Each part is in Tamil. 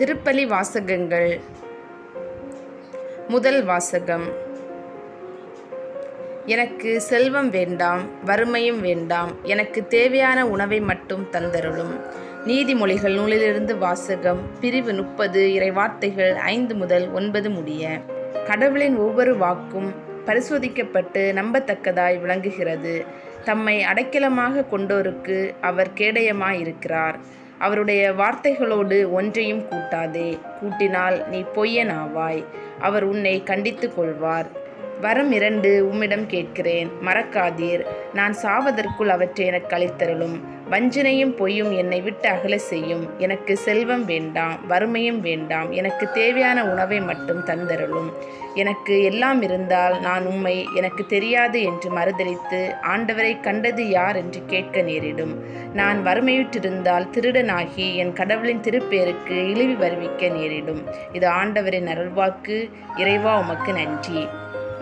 திருப்பலி வாசகங்கள். முதல் வாசகம். எனக்கு செல்வம் வேண்டாம் வறுமையும் வேண்டாம் எனக்கு தேவையான உணவை மட்டும் தந்தருளும். நீதிமொழிகள் நூலிலிருந்து வாசகம் பிரிவு முப்பது இறைவார்த்தைகள் ஐந்து முதல் ஒன்பது முடிய. கடவுளின் ஒவ்வொரு வாக்கும் பரிசோதிக்கப்பட்டு நம்பத்தக்கதாய் விளங்குகிறது. தம்மை அடைக்கலமாக கொண்டோருக்கு அவர் கேடயமாயிருக்கிறார். அவருடைய வார்த்தைகளோடு ஒன்றையும் கூட்டாதே. கூட்டினால் நீ பொய்யனாவாய். அவர் உன்னை கண்டித்து கொள்வார் வரம் இரண்டு உம்மிடம் கேட்கிறேன். மறக்காதீர். நான் சாவதற்குள் அவற்றை எனக்கு அளித்தருளும் வஞ்சனையும் பொய்யும் என்னை விட்டு அகல செய்யும். எனக்கு செல்வம் வேண்டாம் வறுமையும் வேண்டாம். எனக்கு தேவையான உணவை மட்டும் தந்தருளும். எனக்கு எல்லாம் இருந்தால் நான் உம்மை எனக்கு தெரியாது என்று மறுதளித்து ஆண்டவரை கண்டது யார் என்று கேட்க நேரிடும். நான் வறுமையுற்றிருந்தால் திருடனாகி என் கடவுளின் திருப்பேருக்கு இழிவு வருவிக்க நேரிடும். இது ஆண்டவரின் அருள்வாக்கு. இறைவா உமக்கு நன்றி.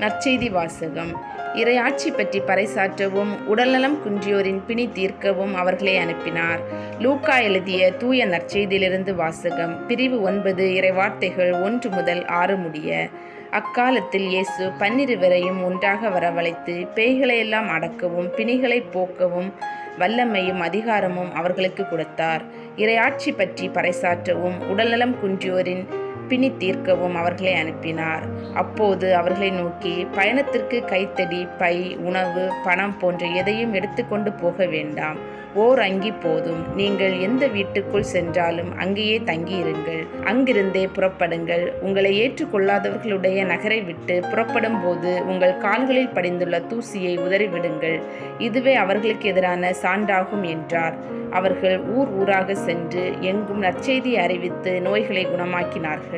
நற்செய்தி வாசகம். இறையாட்சி பற்றி பறைசாற்றவும் உடல்நலம் குன்றியோரின் பிணி தீர்க்கவும் அவர்களை அனுப்பினார். லூக்கா எழுதிய தூய நற்செய்தியிலிருந்து வாசகம். பிரிவு ஒன்பது இறைவார்த்தைகள் ஒன்று முதல் ஆறு முடிய. அக்காலத்தில் இயேசு பன்னிருவரையும் ஒன்றாக வரவழைத்து பேய்களையெல்லாம் அடக்கவும் பிணிகளை போக்கவும் வல்லமையும் அதிகாரமும் அவர்களுக்கு கொடுத்தார். இறையாட்சி பற்றி பறைசாற்றவும் உடல்நலம் குன்றியோரின் பிணி தீர்க்கவும் அவர்களை அனுப்பினார். அப்போது அவர்களை நோக்கி பயணத்திற்கு கைத்தடி பை உணவு பணம் போன்ற எதையும் எடுத்துக்கொண்டு போக வேண்டாம். ஓர் அங்கி போதும். நீங்கள் எந்த வீட்டுக்குள் சென்றாலும் அங்கேயே தங்கியிருங்கள். அங்கிருந்தே புறப்படுங்கள். உங்களை ஏற்றுக்கொள்ளாதவர்களுடைய நகரை விட்டு புறப்படும் போது உங்கள் கால்களில் படிந்துள்ள தூசியை உதறிவிடுங்கள். இதுவே அவர்களுக்கு எதிரான சான்றாகும் என்றார். அவர்கள் ஊர் ஊராக சென்று எங்கும் நற்செய்தியை அறிவித்து நோய்களை குணமாக்கினார்கள்.